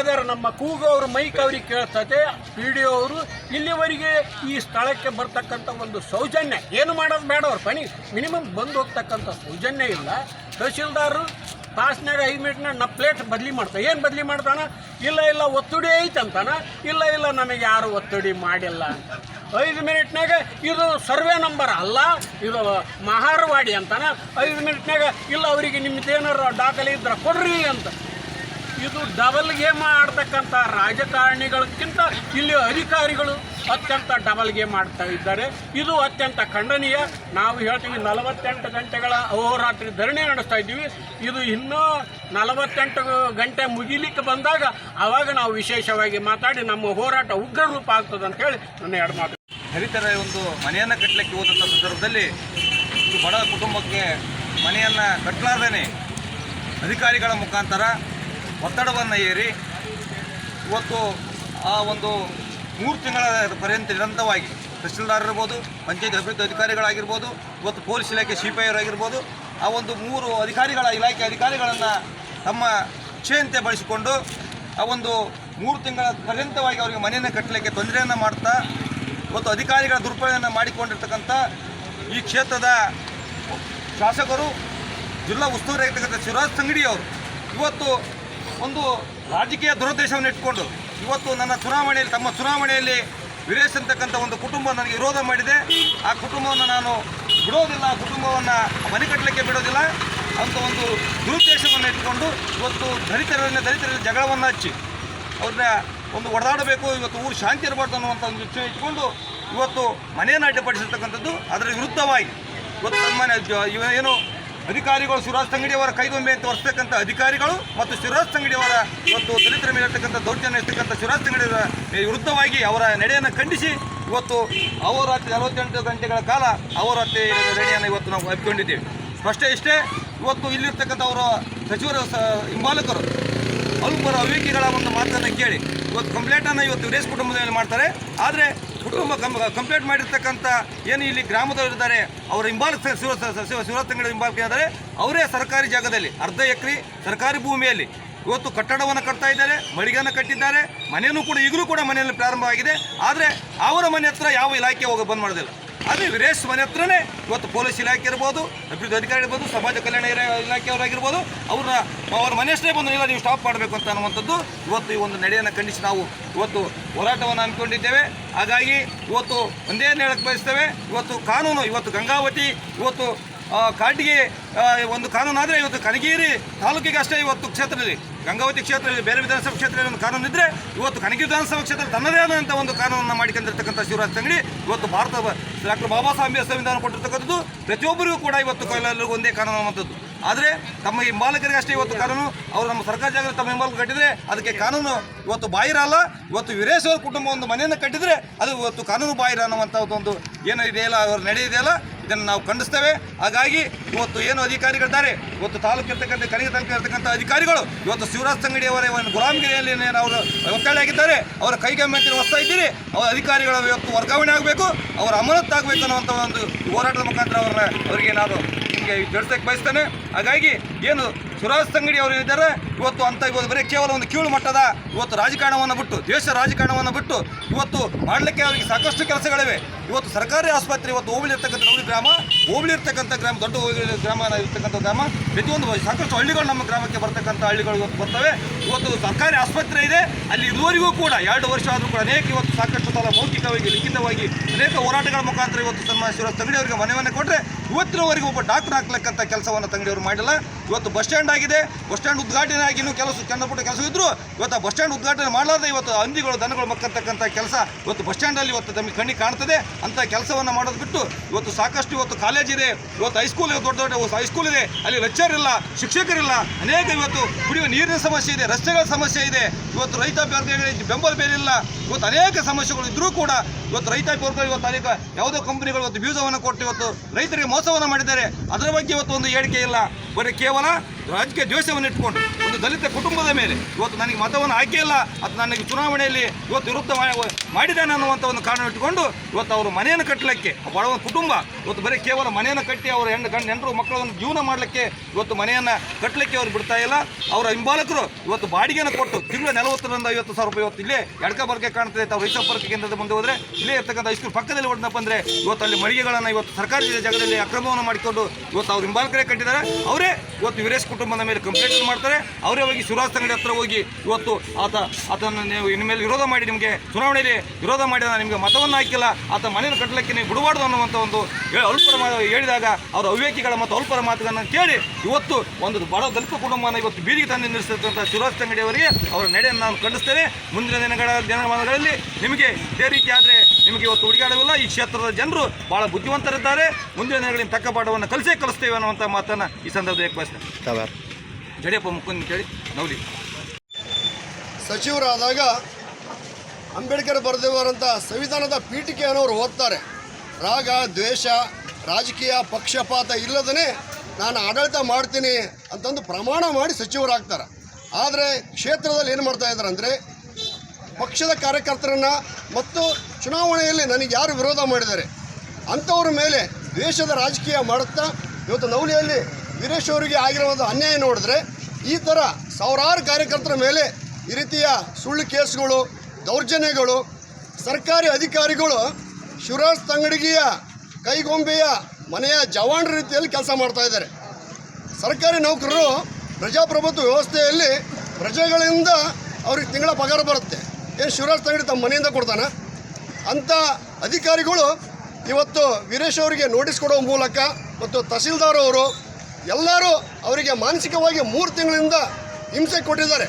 ಇದ್ದಾರೆ ನಮ್ಮ ಕೂಗು ಅವರು ಮೈಕ್ ಅವ್ರಿಗೆ ಕೇಳ್ತದೆ, ಪಿ ಡಿ ಅವರು. ಇಲ್ಲಿವರೆಗೆ ಈ ಸ್ಥಳಕ್ಕೆ ಬರ್ತಕ್ಕಂಥ ಒಂದು ಸೌಜನ್ಯ, ಏನು ಮಾಡೋದು ಬೇಡ ಅವ್ರ, ಪಣಿ. ಮಿನಿಮಮ್ ಬಂದು ಹೋಗ್ತಕ್ಕಂಥ ಸೌಜನ್ಯ ಇಲ್ಲ. ತಹಶೀಲ್ದಾರರು ತಾಸ್ನಾಗ ಐದು ಮಿನಿಟ್ನಾಗ ನಾ ಪ್ಲೇಟ್ ಬದಲಿ ಮಾಡ್ತಾ ಏನು ಬದಲಿ ಮಾಡ್ತಾನ? ಇಲ್ಲ ಇಲ್ಲ, ಒತ್ತುಡಿ ಐತೆ ಅಂತಾನ ಇಲ್ಲ ಇಲ್ಲ, ನಮಗೆ ಯಾರು ಒತ್ತುಡಿ ಮಾಡಿಲ್ಲ. ಐದು ಮಿನಿಟ್ನಾಗ ಇದು ಸರ್ವೆ ನಂಬರ್ ಅಲ್ಲ, ಇದು ಮಹಾರವಾಡಿ ಅಂತಾನ? ಐದು ಮಿನಿಟ್ನಾಗ ಇಲ್ಲ, ಅವರಿಗೆ ನಿಮ್ಮದೇನಾರು ದಾಖಲೆ ಇದ್ರೆ ಕೊಡ್ರಿ ಅಂತ. ಇದು ಡಬಲ್ ಗೇಮ್ ಆಡ್ತಕ್ಕಂಥ ರಾಜಕಾರಣಿಗಳಕ್ಕಿಂತ ಇಲ್ಲಿ ಅಧಿಕಾರಿಗಳು ಅತ್ಯಂತ ಡಬಲ್ ಗೇಮ್ ಆಡ್ತಾ ಇದ್ದಾರೆ. ಇದು ಅತ್ಯಂತ ಖಂಡನೀಯ. ನಾವು ಹೇಳ್ತೀವಿ ನಲವತ್ತೆಂಟು ಗಂಟೆಗಳ ಅಹೋರಾತ್ರಿ ಧರಣಿ ನಡೆಸ್ತಾ ಇದ್ದೀವಿ. ಇದು ಇನ್ನೂ ನಲವತ್ತೆಂಟು ಗಂಟೆ ಮುಗಿಲಿಕ್ಕೆ ಬಂದಾಗ ಆವಾಗ ನಾವು ವಿಶೇಷವಾಗಿ ಮಾತಾಡಿ ನಮ್ಮ ಹೋರಾಟ ಉಗ್ರ ರೂಪ ಆಗ್ತದೆ ಅಂತ ಹೇಳಿ ನನ್ನ ಎರಡು ಮಾತು. ದಲಿತರ ಒಂದು ಮನೆಯನ್ನು ಕಟ್ಟಲಿಕ್ಕೆ ಹೋದಂಥ ಸಂದರ್ಭದಲ್ಲಿ ಬಡ ಕುಟುಂಬಕ್ಕೆ ಮನೆಯನ್ನು ಕಟ್ಟಲಾರ್ದೇ ಅಧಿಕಾರಿಗಳ ಮುಖಾಂತರ ಒತ್ತಡವನ್ನು ಏರಿ ಇವತ್ತು ಆ ಒಂದು ಮೂರು ತಿಂಗಳ ಪರ್ಯಂತ ನಿರಂತರವಾಗಿ ತಹಸೀಲ್ದಾರ್ ಇರ್ಬೋದು, ಪಂಚಾಯತ್ ಅಭಿವೃದ್ಧಿ ಅಧಿಕಾರಿಗಳಾಗಿರ್ಬೋದು, ಇವತ್ತು ಪೊಲೀಸ್ ಇಲಾಖೆ ಸಿ ಪಿ ಆಗಿರ್ಬೋದು ಆ ಒಂದು ಮೂರು ಅಧಿಕಾರಿಗಳ ಇಲಾಖೆ ಅಧಿಕಾರಿಗಳನ್ನು ತಮ್ಮ ಇಚ್ಛೆಯಂತೆ ಬಳಸಿಕೊಂಡು ಆ ಒಂದು ಮೂರು ತಿಂಗಳ ಪರ್ಯಂತವಾಗಿ ಅವರಿಗೆ ಮನೆಯನ್ನು ಕಟ್ಟಲಿಕ್ಕೆ ತೊಂದರೆಯನ್ನು ಮಾಡ್ತಾ, ಇವತ್ತು ಅಧಿಕಾರಿಗಳ ದುರುಪಯೋಗವನ್ನು ಮಾಡಿಕೊಂಡಿರ್ತಕ್ಕಂಥ ಈ ಕ್ಷೇತ್ರದ ಶಾಸಕರು, ಜಿಲ್ಲಾ ಉಸ್ತುವಾರಿ ಆಗಿರ್ತಕ್ಕಂಥ ಶಿವರಾಜ್ ತಂಗಡಿಯವರು ಇವತ್ತು ಒಂದು ರಾಜಕೀಯ ದುರುದ್ದೇಶವನ್ನು ಇಟ್ಕೊಂಡು ಇವತ್ತು ನನ್ನ ಚುನಾವಣೆಯಲ್ಲಿ, ತಮ್ಮ ಚುನಾವಣೆಯಲ್ಲಿ ವೀರೇಶ್ ಅಂತಕ್ಕಂಥ ಒಂದು ಕುಟುಂಬ ನನಗೆ ವಿರೋಧ ಮಾಡಿದೆ. ಆ ಕುಟುಂಬವನ್ನು ನಾನು ಬಿಡೋದಿಲ್ಲ, ಆ ಕುಟುಂಬವನ್ನು ಮನೆ ಕಟ್ಟಲಿಕ್ಕೆ ಬಿಡೋದಿಲ್ಲ ಅಂತ ಒಂದು ದುರುದ್ದೇಶವನ್ನು ಇಟ್ಕೊಂಡು ಇವತ್ತು ದಲಿತರಲ್ಲಿ ದಲಿತರಲ್ಲಿ ಜಗಳವನ್ನು ಹಚ್ಚಿ ಅವ್ರನ್ನ ಒಂದು ಒಡೆದಾಡಬೇಕು, ಇವತ್ತು ಊರು ಶಾಂತಿ ಇರಬಾರ್ದು ಅನ್ನುವಂಥ ಒಂದು ಇಚ್ಛೆ ಇಟ್ಕೊಂಡು ಇವತ್ತು ಮನೆಯನ್ನು ಅಡ್ಡಿಪಡಿಸಿರ್ತಕ್ಕಂಥದ್ದು ಅದರ ವಿರುದ್ಧವಾಗಿ. ಇವತ್ತು ಇವ ಏನು ಅಧಿಕಾರಿಗಳು ಶಿವರಾಜ್ ತಂಗಡಿ ಕೈಗೊಂಬೆ ಅಂತ ಹೊರಿಸ್ತಕ್ಕಂಥ ಅಧಿಕಾರಿಗಳು ಮತ್ತು ಶಿವರಾಜ್ ತಂಗಡಿ ಇವತ್ತು ದಲಿತರ ಮೇಲೆ ಇರ್ತಕ್ಕಂಥ ದೌರ್ಜನ್ಯ ಇರ್ತಕ್ಕಂಥ ಶಿವರಾಜ್ ತಂಗಡಿ ವಿರುದ್ಧವಾಗಿ ಅವರ ನಡೆಯನ್ನು ಖಂಡಿಸಿ ಇವತ್ತು ಅಹೋರಾತ್ರಿ ನಲವತ್ತೆಂಟು ಗಂಟೆಗಳ ಕಾಲ ಅವರಾತ್ರಿ ನಡೆಯನ್ನು ಇವತ್ತು ನಾವು ಹಮ್ಮಿಕೊಂಡಿದ್ದೇವೆ. ಸ್ಪಷ್ಟ ಇಷ್ಟೇ, ಇವತ್ತು ಇಲ್ಲಿರ್ತಕ್ಕಂಥ ಅವರ ಸಚಿವರ ಹಿಂಬಾಲಕರು ಅಲ್ಪರ ಅವಿಕೆಗಳ ಒಂದು ಮಾತನ್ನು ಕೇಳಿ. ಇವತ್ತು ಕಂಪ್ಲೇಂಟನ್ನು ಇವತ್ತು ವೀರೇಶ್ ಕುಟುಂಬದಲ್ಲಿ ಮಾಡ್ತಾರೆ. ಆದರೆ ಕುಟುಂಬ ಕಂಪ್ಲೇಂಟ್ ಮಾಡಿರ್ತಕ್ಕಂಥ ಏನು ಇಲ್ಲಿ ಗ್ರಾಮದವರಿದ್ದಾರೆ ಅವರ ಹಿಂಬಾಲಕ ಶಿವ ಶಿವ ತಂಗಡಿ ಹಿಂಬಾಲಕ ಇದ್ದಾರೆ ಅವರೇ ಸರ್ಕಾರಿ ಜಾಗದಲ್ಲಿ, ಅರ್ಧ ಎಕರೆ ಸರ್ಕಾರಿ ಭೂಮಿಯಲ್ಲಿ. ಇವತ್ತು ಕಟ್ಟಡವನ್ನು ಕಟ್ತಾ ಇದ್ದಾರೆ ಮಳಿಗೆಯನ್ನು ಕಟ್ಟಿದ್ದಾರೆ ಮನೆಯೂ ಕೂಡ ಈಗಲೂ ಕೂಡ ಮನೆಯಲ್ಲಿ ಪ್ರಾರಂಭವಾಗಿದೆ. ಆದರೆ ಅವರ ಮನೆ ಹತ್ರ ಯಾವ ಇಲಾಖೆ ಹೋಗಿ ಬಂದ್ ಮಾಡೋದಿಲ್ಲ. ಅದೇ ವೀರೇಶ್ ಮನೆ ಹತ್ರನೇ ಇವತ್ತು ಪೊಲೀಸ್ ಇಲಾಖೆ ಇರ್ಬೋದು, ಅಭಿವೃದ್ಧಿ ಅಧಿಕಾರಿ ಇರ್ಬೋದು, ಸಮಾಜ ಕಲ್ಯಾಣ ಇಲಾಖೆಯವರಾಗಿರ್ಬೋದು, ಅವ್ರನ್ನ ಅವ್ರ ಮನೆಯಷ್ಟೇ ಬಂದು ಇಲ್ಲ ನೀವು ಸ್ಟಾಪ್ ಮಾಡಬೇಕು ಅಂತ ಅನ್ನುವಂಥದ್ದು ಇವತ್ತು ಈ ಒಂದು ನಡೆಯನ್ನು ಖಂಡಿಸಿ ನಾವು ಇವತ್ತು ಹೋರಾಟವನ್ನು ಹಮ್ಮಿಕೊಂಡಿದ್ದೇವೆ. ಹಾಗಾಗಿ ಇವತ್ತು ಒಂದೇ ಹೇಳಕ್ಕೆ ಬಯಸ್ತೇವೆ. ಇವತ್ತು ಕಾನೂನು, ಇವತ್ತು ಗಂಗಾವತಿ, ಇವತ್ತು ಕಾಟಿಗೆ ಒಂದು ಕಾನೂನು ಆದರೆ ಇವತ್ತು ಕನಗಿರಿ ತಾಲೂಕಿಗೆ ಅಷ್ಟೇ ಇವತ್ತು ಕ್ಷೇತ್ರದಲ್ಲಿ, ಗಂಗಾವತಿ ಕ್ಷೇತ್ರದಲ್ಲಿ, ಬೇರೆ ವಿಧಾನಸಭಾ ಕ್ಷೇತ್ರದಲ್ಲಿ ಒಂದು ಕಾನೂನು ಇದ್ದರೆ ಇವತ್ತು ಕನಗಿರಿ ವಿಧಾನಸಭಾ ಕ್ಷೇತ್ರದಲ್ಲಿ ತನ್ನದೇ ಆದಂಥ ಒಂದು ಕಾನೂನನ್ನು ಮಾಡಿಕೊಂಡಿರ್ತಕ್ಕಂಥ ಶಿವರಾಜ್ ತಂಗಡಿ, ಇವತ್ತು ಭಾರತ ಡಾಕ್ಟರ್ ಬಾಬಾ ಸಾಹೇಬ್ ಸಂವಿಧಾನ ಕೊಟ್ಟಿರ್ತಕ್ಕಂಥದ್ದು, ಪ್ರತಿಯೊಬ್ಬರಿಗೂ ಕೂಡ ಇವತ್ತು ಎಲ್ಲರಿಗೂ ಒಂದೇ ಕಾನೂನು ಅನ್ನುವಂಥದ್ದು. ಆದರೆ ತಮ್ಮ ಹಿಂಬಾಲಕರಿಗೆ ಅಷ್ಟೇ ಇವತ್ತು ಕಾನೂನು, ಅವರು ನಮ್ಮ ಸರ್ಕಾರ ಜಾಗದಲ್ಲಿ ತಮ್ಮ ಹಿಂಬಾಲಕ ಕಟ್ಟಿದರೆ ಅದಕ್ಕೆ ಕಾನೂನು ಇವತ್ತು ಬಾಹಿರ ಅಲ್ಲ ಇವತ್ತು ವೀರೇಶ್ವರ ಕುಟುಂಬ ಒಂದು ಮನೆಯನ್ನು ಕಟ್ಟಿದರೆ ಅದು ಇವತ್ತು ಕಾನೂನು ಬಾಯಿರ ಅನ್ನುವಂಥ ಒಂದು ಏನು ಇದೆಯಲ್ಲ, ಅವರು ನಡೆ ಇದೆಯಲ್ಲ ಇದನ್ನು ನಾವು ಖಂಡಿಸ್ತೇವೆ. ಹಾಗಾಗಿ ಇವತ್ತು ಏನು ಅಧಿಕಾರಿಗಳಿದ್ದಾರೆ, ಇವತ್ತು ತಾಲೂಕು ಇರ್ತಕ್ಕಂಥ ಕನಿಗೆ ತಾಲೂಕು ಇರ್ತಕ್ಕಂಥ ಅಧಿಕಾರಿಗಳು ಇವತ್ತು ಶಿವರಾಜ್ ಸಂಗಡಿ ಅವರ ಒಂದು ಗುಲಾಮಗಿರಿಯಲ್ಲಿ ಅವರು ಒತ್ತಾಳಿಯಾಗಿದ್ದಾರೆ ಅವರ ಕೈಗೆ ಹೊಸ್ತಾ ಇದ್ದೀರಿ, ಅವರ ಅಧಿಕಾರಿಗಳ ಇವತ್ತು ವರ್ಗಾವಣೆ ಆಗಬೇಕು, ಅವರ ಅಮಾನತ್ತು ಆಗಬೇಕು ಅನ್ನುವಂಥ ಒಂದು ಹೋರಾಟದ ಮುಖಾಂತರ ಅವರನ್ನ ಅವರಿಗೆ ನಾನು ನಿಮಗೆ ತಿಳಿಸಕ್ಕೆ ಬಯಸ್ತೇನೆ. ಹಾಗಾಗಿ ಏನು ಶಿವರಾಜ್ ತಂಗಡಿ ಅವರು ಏನಿದ್ದಾರೆ ಇವತ್ತು ಅಂತ ಇವತ್ತು ಬರೀ ಕೇವಲ ಒಂದು ಕೀಳು ಮಟ್ಟದ ಇವತ್ತು ರಾಜಕಾರಣವನ್ನು ಬಿಟ್ಟು, ದೇಶ ರಾಜಕಾರಣವನ್ನು ಬಿಟ್ಟು ಇವತ್ತು ಮಾಡಲಿಕ್ಕೆ ಅವರಿಗೆ ಸಾಕಷ್ಟು ಕೆಲಸಗಳಿವೆ. ಇವತ್ತು ಸರ್ಕಾರಿ ಆಸ್ಪತ್ರೆ, ಇವತ್ತು ಹೋಬಳಿ ಇರ್ತಕ್ಕಂಥ ಹೋಬಳಿ ಗ್ರಾಮ ಹೋಬಳಿ ಇರ್ತಕ್ಕಂಥ ಗ್ರಾಮ, ದೊಡ್ಡ ಗ್ರಾಮ ಇರ್ತಕ್ಕಂಥ ಗ್ರಾಮ, ಪ್ರತಿಯೊಂದು ಸಾಕಷ್ಟು ಹಳ್ಳಿಗಳು ನಮ್ಮ ಗ್ರಾಮಕ್ಕೆ ಬರ್ತಕ್ಕಂಥ ಹಳ್ಳಿಗಳು ಇವತ್ತು ಬರ್ತವೆ. ಇವತ್ತು ಸರ್ಕಾರಿ ಆಸ್ಪತ್ರೆ ಇದೆ. ಅಲ್ಲಿ ಇದುವರೆಗೂ ಕೂಡ ಎರಡು ವರ್ಷ ಆದರೂ ಕೂಡ ಅನೇಕ ಇವತ್ತು ಸಾಕಷ್ಟು ಸಲ ಮೌಖಿಕವಾಗಿ, ಲಿಖಿತವಾಗಿ ಅನೇಕ ಹೋರಾಟಗಳ ಮುಖಾಂತರ ಇವತ್ತು ಸನ್ಮಾನ ಶಿವರಾಜ್ ತಂಗಡಿ ಅವರಿಗೆ ಮನವಿಯನ್ನು ಕೊಟ್ಟರೆ ಇವತ್ತಿನವರೆಗೂ ಒಬ್ಬ ಡಾಕ್ಟರ್ ಹಾಕ್ಲಕ್ಕಂಥ ಕೆಲಸವನ್ನು ತಂಗಡಿಯವರು ಮಾಡಿಲ್ಲ. ಇವತ್ತು ಬಸ್ ಸ್ಟ್ಯಾಂಡ್ ಆಗಿದೆ. ಬಸ್ ಸ್ಟ್ಯಾಂಡ್ ಉದ್ಘಾಟನೆ ಆಗಿ ಇನ್ನೂ ಕೆಲಸ ಚಂದಪುಟ್ಟ ಕೆಲಸ ಇದ್ರು ಇವತ್ತು ಬಸ್ ಸ್ಟ್ಯಾಂಡ್ ಉದ್ಘಾಟನೆ ಮಾಡಲಾರ್ದೆ ಇವತ್ತು ಹಂದಿಗಳು, ದನಗಳು ಮಕ್ಕಂತಕ್ಕಂಥ ಕೆಲಸ ಇವತ್ತು ಬಸ್ ಸ್ಟ್ಯಾಂಡಲ್ಲಿ ಇವತ್ತು ತಮಗೆ ಕಣ್ಣಿಗೆ ಕಾಣ್ತದೆ. ಅಂತ ಕೆಲಸವನ್ನು ಮಾಡೋದು ಬಿಟ್ಟು ಇವತ್ತು ಸಾಕಷ್ಟು ಇವತ್ತು ಕಾಲೇಜ್ ಇದೆ, ಇವತ್ತು ಹೈಸ್ಕೂಲ್ ದೊಡ್ಡ ದೊಡ್ಡ ಹೈಸ್ಕೂಲ್ ಇದೆ, ಅಲ್ಲಿ ಲೆಕ್ಚರ್ ಇಲ್ಲ, ಶಿಕ್ಷಕರಿಲ್ಲ, ಅನೇಕ ಇವತ್ತು ಕುಡಿಯುವ ನೀರಿನ ಸಮಸ್ಯೆ ಇದೆ, ರಸ್ತೆಗಳ ಸಮಸ್ಯೆ ಇದೆ, ಇವತ್ತು ರೈತ ವರ್ಗಗಳಿಗೆ ಬೆಂಬಲ ಬೇರೆ ಇಲ್ಲ, ಇವತ್ತು ಅನೇಕ ಸಮಸ್ಯೆಗಳು ಇದ್ದರೂ ಕೂಡ ಇವತ್ತು ರೈತ ವರ್ಗ ಇವತ್ತು ಅನೇಕ ಯಾವುದೋ ಕಂಪನಿಗಳು ಇವತ್ತು ಬೀಜವನ್ನು ಕೊಟ್ಟು ಇವತ್ತು ರೈತರಿಗೆ ಮೋಸವನ್ನು ಮಾಡಿದ್ದಾರೆ. ಅದರ ಬಗ್ಗೆ ಇವತ್ತು ಒಂದು ಹೇಳಿಕೆ ಇಲ್ಲ. ಬರೀ ಕೇವಲ ರಾಜಕೀಯ ದ್ವೇಷವನ್ನು ಇಟ್ಕೊಂಡು ದಲಿತ ಕುಟುಂಬದ ಮೇಲೆ ಇವತ್ತು ನನಗೆ ಮತವನ್ನು ಹಾಕಿಲ್ಲ ಅದು ನನಗೆ ಚುನಾವಣೆಯಲ್ಲಿ ಇವತ್ತು ವಿರುದ್ಧ ಮಾಡಿದ್ದಾನೆ ಅನ್ನುವಂಥ ಒಂದು ಕಾರಣ ಇಟ್ಟುಕೊಂಡು ಇವತ್ತು ಅವರು ಮನೆಯನ್ನು ಕಟ್ಟಲಿಕ್ಕೆ ಬಡವ ಕುಟುಂಬ ಇವತ್ತು ಬರೀ ಕೇವಲ ಮನೆಯನ್ನು ಕಟ್ಟಿ ಅವರ ಹೆಣ್ಣು ಗಂಡು ಹೆಂಡರು ಮಕ್ಕಳನ್ನು ಜೀವನ ಮಾಡಲಿಕ್ಕೆ ಇವತ್ತು ಮನೆಯನ್ನು ಕಟ್ಟಲಿಕ್ಕೆ ಅವರು ಬಿಡ್ತಾ ಇಲ್ಲ. ಅವರ ಹಿಂಬಾಲಕರು ಇವತ್ತು ಬಾಡಿಗೆಯನ್ನು ಕೊಟ್ಟು ತಿಂಗಳ ನಲವತ್ತರಿಂದ ಐವತ್ತು ಸಾವಿರ ರೂಪಾಯಿ ಇವತ್ತು ಇಲ್ಲೇ ಎಡಕ ಬರ್ಗೆ ಕಾಣ್ತದೆ. ತಾವು ರೈತ ಸಂಪರ್ಕ ಕೇಂದ್ರದ ಮುಂದೆ ಹೋದರೆ ಇಲ್ಲೇ ಇರ್ತಕ್ಕಂಥ ಹೈಸ್ಕೂಲ್ ಪಕ್ಕದಲ್ಲಿ ಹೊಡೆದಪ್ಪ ಅಂದರೆ ಇವತ್ತು ಅಲ್ಲಿ ಮಳಿಗೆಗಳನ್ನು ಇವತ್ತು ಸರ್ಕಾರಿ ಜಾಗದಲ್ಲಿ ಅಕ್ರಮವನ್ನು ಮಾಡಿಕೊಂಡು ಇವತ್ತು ಅವ್ರ ಹಿಂಬಾಲಕರೇ ಕಟ್ಟಿದ್ದಾರೆ. ಅವರೇ ಇವತ್ತು ವೀರೇಶ್ ಕುಟುಂಬದ ಮೇಲೆ ಕಂಪ್ಲೇಂಟ್ ಮಾಡ್ತಾರೆ. ಅವರೇ ಹೋಗಿ ಶಿವರಾಜ್ ತಂಗಡಿ ಹತ್ರ ಹೋಗಿ ಇವತ್ತು ಆತ ಆತನ ನೀವು ಇನ್ನು ಮೇಲೆ ವಿರೋಧ ಮಾಡಿ ನಿಮಗೆ ಚುನಾವಣೆಯಲ್ಲಿ ವಿರೋಧ ಮಾಡಿದ ನಿಮಗೆ ಮತವನ್ನು ಹಾಕಿಲ್ಲ, ಆತ ಮನೆಯನ್ನು ಕಟ್ಟಲಿಕ್ಕೆ ನೀವು ಬಿಡಬಾರ್ದು ಅನ್ನುವಂಥ ಒಂದು ಅಲ್ಪರ ಹೇಳಿದಾಗ ಅವರ ಅವಿವೇಕಿಗಳ ಮತ್ತು ಅಲ್ಪರ ಮಾತುಗಳನ್ನು ಕೇಳಿ ಇವತ್ತು ಒಂದು ಬಡ ದಲಿತ ಕುಟುಂಬನ ಇವತ್ತು ಬೀದಿಗೆ ತಂದು ನಿಲ್ಲಿಸಿರ್ತಕ್ಕಂಥ ಶಿವರಾಜ್ ತಂಗಡಿ ಅವರಿಗೆ ಅವರ ನಡೆಯನ್ನು ನಾನು ಖಂಡಿಸ್ತೇನೆ. ಮುಂದಿನ ದಿನಗಳ, ದಿನಮಾನಗಳಲ್ಲಿ ನಿಮಗೆ ಇದೇ ರೀತಿ ಆದರೆ ನಿಮಗೆ ಇವತ್ತು ಹುಡುಗಾಡವಿಲ್ಲ ಈ ಕ್ಷೇತ್ರದ ಜನರು ಭಾಳ ಬುದ್ಧಿವಂತರಿದ್ದಾರೆ. ಮುಂದಿನ ದಿನಗಳಲ್ಲಿ ತಕ್ಕ ಪಾಠವನ್ನು ಕಲಿಸೇ ಕಲಿಸ್ತೇವೆ ಅನ್ನುವಂಥ ಮಾತನ್ನು ಈ ಸಂದರ್ಭದಲ್ಲಿ ಬಯಸ್ತೇನೆ ಜಡಿಯಪ್ಪ ಮುಖಂಡ್ ಕೇಳಿ ನವಲಿ ಸಚಿವರಾದಾಗ ಅಂಬೇಡ್ಕರ್ ಬರೆದಿರುವಂಥ ಸಂವಿಧಾನದ ಪೀಠಿಕೆಯನ್ನು ಅವರು ಓದ್ತಾರೆ. ರಾಗ, ದ್ವೇಷ, ರಾಜಕೀಯ, ಪಕ್ಷಪಾತ ಇಲ್ಲದೇ ನಾನು ಆಡಳಿತ ಮಾಡ್ತೀನಿ ಅಂತಂದು ಪ್ರಮಾಣ ಮಾಡಿ ಸಚಿವರಾಗ್ತಾರೆ. ಆದರೆ ಕ್ಷೇತ್ರದಲ್ಲಿ ಏನು ಮಾಡ್ತಾ ಇದ್ದಾರೆ ಅಂದರೆ, ಪಕ್ಷದ ಕಾರ್ಯಕರ್ತರನ್ನ ಮತ್ತು ಚುನಾವಣೆಯಲ್ಲಿ ನನಗೆ ಯಾರು ವಿರೋಧ ಮಾಡಿದ್ದಾರೆ, ಅಂಥವ್ರ ಮೇಲೆ ದ್ವೇಷದ ರಾಜಕೀಯ ಮಾಡುತ್ತಾ ಇವತ್ತು ನವಲಿಯಲ್ಲಿ ವೀರೇಶ್ ಅವರಿಗೆ ಆಗಿರೋ ಒಂದು ಅನ್ಯಾಯ ನೋಡಿದ್ರೆ ಈ ಥರ ಸಾವಿರಾರು ಕಾರ್ಯಕರ್ತರ ಮೇಲೆ ಈ ರೀತಿಯ ಸುಳ್ಳು ಕೇಸ್ಗಳು, ದೌರ್ಜನ್ಯಗಳು, ಸರ್ಕಾರಿ ಅಧಿಕಾರಿಗಳು ಶಿವರಾಜ್ ತಂಗಡಿಗಿಯ ಕೈಗೊಂಬೆಯ ಮನೆಯ ಜವಾನ್ ರೀತಿಯಲ್ಲಿ ಕೆಲಸ ಮಾಡ್ತಾ ಇದ್ದಾರೆ. ಸರ್ಕಾರಿ ನೌಕರರು ಪ್ರಜಾಪ್ರಭುತ್ವ ವ್ಯವಸ್ಥೆಯಲ್ಲಿ ಪ್ರಜೆಗಳಿಂದ ಅವ್ರಿಗೆ ತಿಂಗಳ ಪಗಾರ ಬರುತ್ತೆ. ಏನು ಶಿವರಾಜ್ ತಂಗಡಿ ತಮ್ಮ ಮನೆಯಿಂದ ಕೊಡ್ತಾನೆ? ಅಂಥ ಅಧಿಕಾರಿಗಳು ಇವತ್ತು ವೀರೇಶ್ ಅವರಿಗೆ ನೋಟಿಸ್ ಕೊಡೋ ಮೂಲಕ ಮತ್ತು ತಹಸೀಲ್ದಾರ್ ಅವರು ಎಲ್ಲರೂ ಅವರಿಗೆ ಮಾನಸಿಕವಾಗಿ ಮೂರು ತಿಂಗಳಿಂದ ಹಿಂಸೆ ಕೊಟ್ಟಿದ್ದಾರೆ.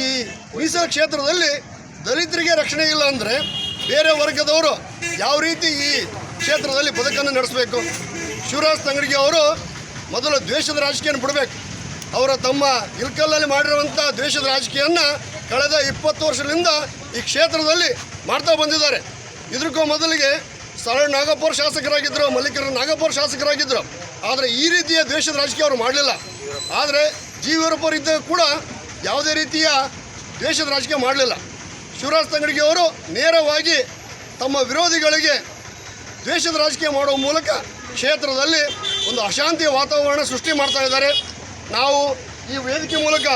ಈ ಮೀಸಲು ಕ್ಷೇತ್ರದಲ್ಲಿ ದಲಿತರಿಗೆ ರಕ್ಷಣೆ ಇಲ್ಲ ಅಂದರೆ ಬೇರೆ ವರ್ಗದವರು ಯಾವ ರೀತಿ ಈ ಕ್ಷೇತ್ರದಲ್ಲಿ ಬದುಕನ್ನು ನಡೆಸಬೇಕು? ಶಿವರಾಜ್ ತಂಗಡಿಗೆ ಅವರು ಮೊದಲು ದ್ವೇಷದ ರಾಜಕೀಯನ ಬಿಡಬೇಕು. ಅವರ ತಮ್ಮ ಇಲ್ಕಲ್ಲಲ್ಲಿ ಮಾಡಿರುವಂಥ ದ್ವೇಷದ ರಾಜಕೀಯವನ್ನು ಕಳೆದ ಇಪ್ಪತ್ತು ವರ್ಷದಿಂದ ಈ ಕ್ಷೇತ್ರದಲ್ಲಿ ಮಾಡ್ತಾ ಬಂದಿದ್ದಾರೆ. ಇದಕ್ಕೂ ಮೊದಲಿಗೆ ಸರಳ ನಾಗಪುರ ಶಾಸಕರಾಗಿದ್ದರು ಮಲ್ಲಿಕರ ನಾಗಪುರ ಶಾಸಕರಾಗಿದ್ದರು. ಆದರೆ ಈ ರೀತಿಯ ದ್ವೇಷದ ರಾಜಕೀಯ ಅವರು ಮಾಡಲಿಲ್ಲ. ಆದರೆ ಜೀವರಪ್ಪರು ಇದ್ದಾಗ ಕೂಡ ಯಾವುದೇ ರೀತಿಯ ದ್ವೇಷದ ರಾಜಕೀಯ ಮಾಡಲಿಲ್ಲ. ಶಿವರಾಜ್ ತಂಗಡಿಗೆ ಅವರು ನೇರವಾಗಿ ತಮ್ಮ ವಿರೋಧಿಗಳಿಗೆ ದ್ವೇಷದ ರಾಜಕೀಯ ಮಾಡುವ ಮೂಲಕ ಕ್ಷೇತ್ರದಲ್ಲಿ ಒಂದು ಅಶಾಂತಿಯ ವಾತಾವರಣ ಸೃಷ್ಟಿ ಮಾಡ್ತಾ ಇದ್ದಾರೆ. ನಾವು ಈ ವೇದಿಕೆ ಮೂಲಕ,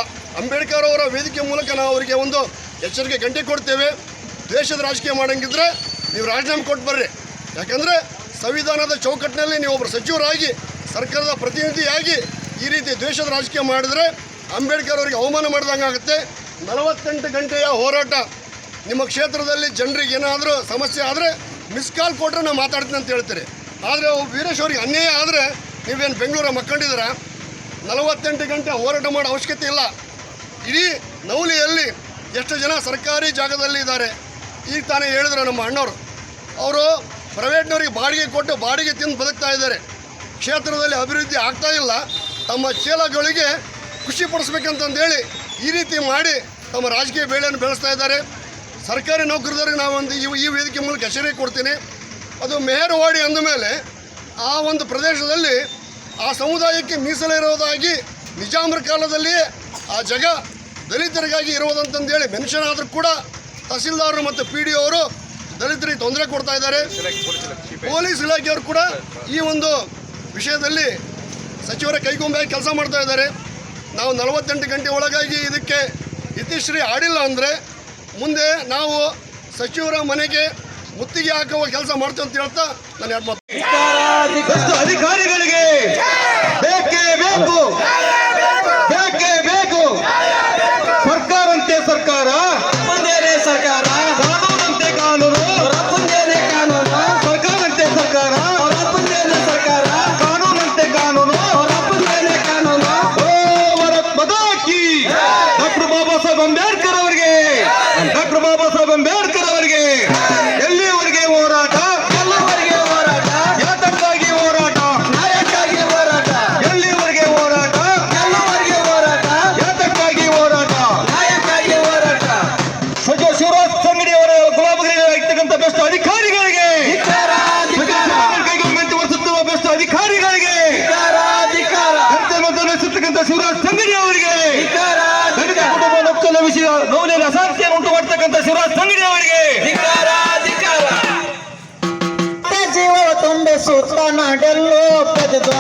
ಅಂಬೇಡ್ಕರ್ ಅವರ ವೇದಿಕೆ ಮೂಲಕ ನಾವು ಅವರಿಗೆ ಒಂದು ಎಚ್ಚರಿಕೆ ಗಂಟೆ ಕೊಡ್ತೇವೆ. ದ್ವೇಷದ ರಾಜಕೀಯ ಮಾಡಂಗಿದ್ರೆ ನೀವು ರಾಜೀನಾಮೆ ಕೊಟ್ಟು ಬರ್ರಿ. ಯಾಕಂದರೆ ಸಂವಿಧಾನದ ಚೌಕಟ್ಟಿನಲ್ಲಿ ನೀವು ಒಬ್ಬರು ಸಚಿವರಾಗಿ ಸರ್ಕಾರದ ಪ್ರತಿನಿಧಿಯಾಗಿ ಈ ರೀತಿ ದ್ವೇಷದ ರಾಜಕೀಯ ಮಾಡಿದರೆ ಅಂಬೇಡ್ಕರ್ ಅವರಿಗೆ ಅವಮಾನ ಮಾಡಿದಂಗೆ ಆಗುತ್ತೆ. ನಲವತ್ತೆಂಟು ಗಂಟೆಯ ಹೋರಾಟ ನಿಮ್ಮ ಕ್ಷೇತ್ರದಲ್ಲಿ ಜನರಿಗೆ ಏನಾದರೂ ಸಮಸ್ಯೆ ಆದರೆ ಮಿಸ್ ಕಾಲ್ ಕೊಟ್ಟರೆ ನಾವು ಮಾತಾಡ್ತೀನಿ ಅಂತ ಹೇಳ್ತೀರಿ. ಆದರೆ ವೀರೇಶ್ ಅವರಿಗೆ ಅನ್ಯಾಯ ಆದರೆ ನೀವೇನು ಬೆಂಗಳೂರ ಮಕ್ಕಂಡಿದ್ದೀರ? ನಲವತ್ತೆಂಟು ಗಂಟೆ ಹೋರಾಟ ಮಾಡೋ ಅವಶ್ಯಕತೆ ಇಲ್ಲ. ಇಡೀ ನವಲಿಯಲ್ಲಿ ಎಷ್ಟು ಜನ ಸರ್ಕಾರಿ ಜಾಗದಲ್ಲಿ ಇದ್ದಾರೆ. ಈಗ ತಾನೇ ಹೇಳಿದ್ರು ನಮ್ಮ ಅಣ್ಣವರು. ಅವರು ಪ್ರೈವೇಟ್ನವ್ರಿಗೆ ಬಾಡಿಗೆ ಕೊಟ್ಟು ಬಾಡಿಗೆ ತಿಂದು ಬದುಕ್ತಾ ಇದ್ದಾರೆ. ಕ್ಷೇತ್ರದಲ್ಲಿ ಅಭಿವೃದ್ಧಿ ಆಗ್ತಾ ಇಲ್ಲ ತಮ್ಮ ಚೀಲಗಳಿಗೆ ಖುಷಿ ಪಡಿಸ್ಬೇಕಂತಂದೇಳಿ ಈ ರೀತಿ ಮಾಡಿ ತಮ್ಮ ರಾಜಕೀಯ ಬೇಳೆಯನ್ನು ಬೆಳೆಸ್ತಾ ಇದ್ದಾರೆ. ಸರ್ಕಾರಿ ನೌಕರದವ್ರಿಗೆ ನಾವೊಂದು ಈ ಈ ವೇದಿಕೆ ಮೂಲಕ ಎಚ್ಚರಿಕೆ ಕೊಡ್ತೀನಿ. ಅದು ಮೆಹರ್ವಾಡಿ ಅಂದ ಮೇಲೆ ಆ ಒಂದು ಪ್ರದೇಶದಲ್ಲಿ ಆ ಸಮುದಾಯಕ್ಕೆ ಮೀಸಲಿರೋದಾಗಿ ನಿಜಾಮರ ಕಾಲದಲ್ಲಿಯೇ ಆ ಜಗ ದಲಿತರಿಗಾಗಿ ಇರುವುದಂತಂದೇಳಿ ಮೆನ್ಷನ್ ಆದರೂ ಕೂಡ ತಹಸೀಲ್ದಾರರು ಮತ್ತು ಪಿ ಡಿ ಅವರು ದಲಿತರಿಗೆ ತೊಂದರೆ ಕೊಡ್ತಾ ಇದ್ದಾರೆ. ಪೊಲೀಸ್ ಇಲಾಖೆಯವರು ಕೂಡ ಈ ಒಂದು ವಿಷಯದಲ್ಲಿ ಸಚಿವರ ಕೈಗೊಂಬೆ ಕೆಲಸ ಮಾಡ್ತಾ ಇದ್ದಾರೆ. ನಾವು ನಲವತ್ತೆಂಟು ಗಂಟೆ ಒಳಗಾಗಿ ಇದಕ್ಕೆ ಇತಿಶ್ರೀ ಆಡಿಲ್ಲ ಅಂದರೆ ಮುಂದೆ ನಾವು ಸಚಿವರ ಮನೆಗೆ ಮುತ್ತಿಗೆ ಹಾಕುವ ಕೆಲಸ ಮಾಡ್ತೇವೆ ಅಂತ ಹೇಳ್ತಾ ನಾನು ಎರಡು ಅಧಿಕಾರಿಗಳಿಗೆ మాటల్లో పెద్దతో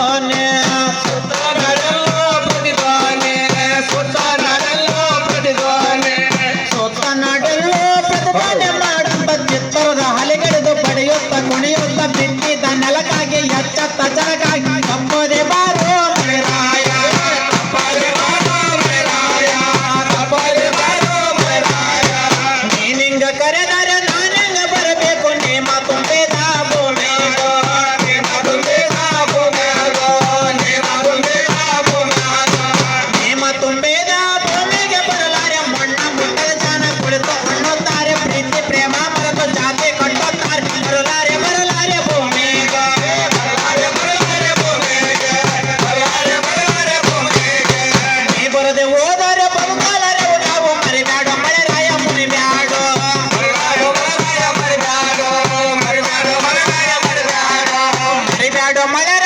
the mother